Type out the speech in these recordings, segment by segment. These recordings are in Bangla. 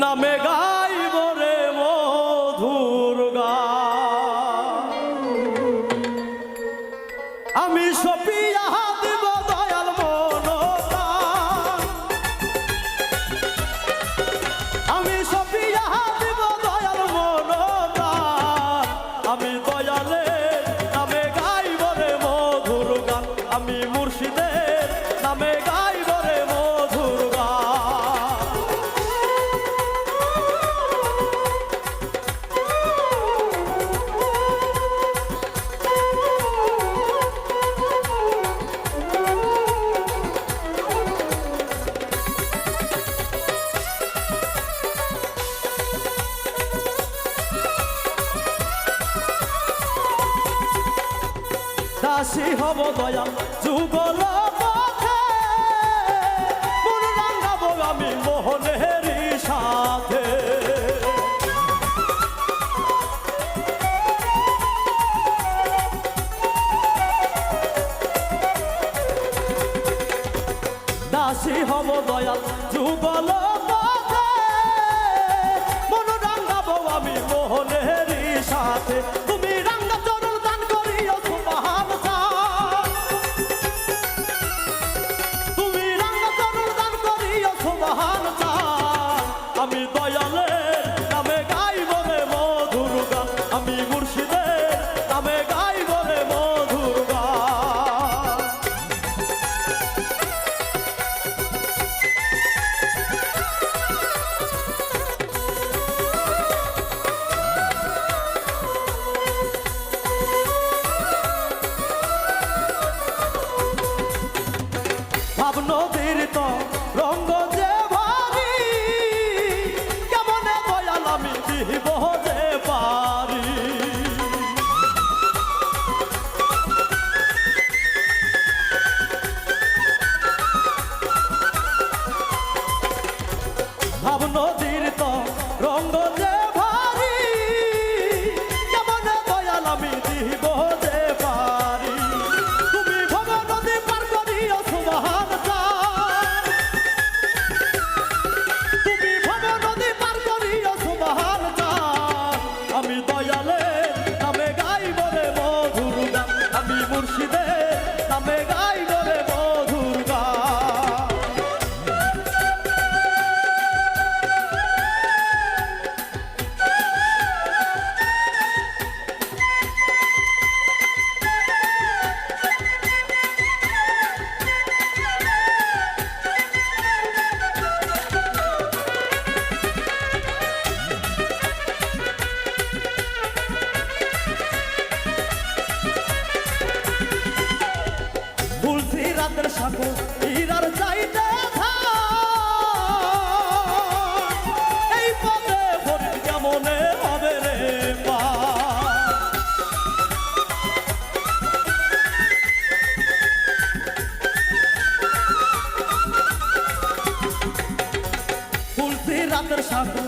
নামে গাইব রে মধুর। আমি সপিয়া দিব দয়াল মনোদান আমি সপিয়া দিব দয়াল মনোদান আমি দয়ালে নামে গাইব রে মধুর আমি মুর্শিদের দাসী হব দয়াল যুগল পথে। মন রাঙাবো আমি মোহনেরই সাথে। দাসী হব দয়াল যুগল পথে। মন রাঙাবো আমি মোহনেরই সাথে। আমি দয়ালে নামে গাইব রে মধুর গান আমি মুর্শিদের নামে গাইব রে মধুর গান ভাব রঙ্গ যে ভারি, কেমনে দয়াল আমি দিব যে পারি। তুমি ভব নদী পার করিও সুবহান তুমি ভব নদী পার করিও সুবহান আমি দয়ালে নামে গাইব রে মধুর গান। আমি মুর্শিদে নামে গাইব সাঁকো হীরার চাইতে এই পদে ভরি কেমনে হবে রে মা? রাতের সাঁকো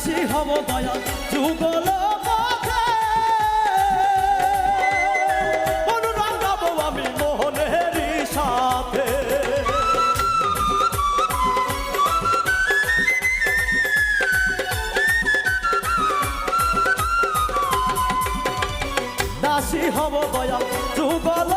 দাসী হব দয়া যুগল অনুরাঙ্গাব আমি মোহনের সাথে। দাসী হব দয়া যুগল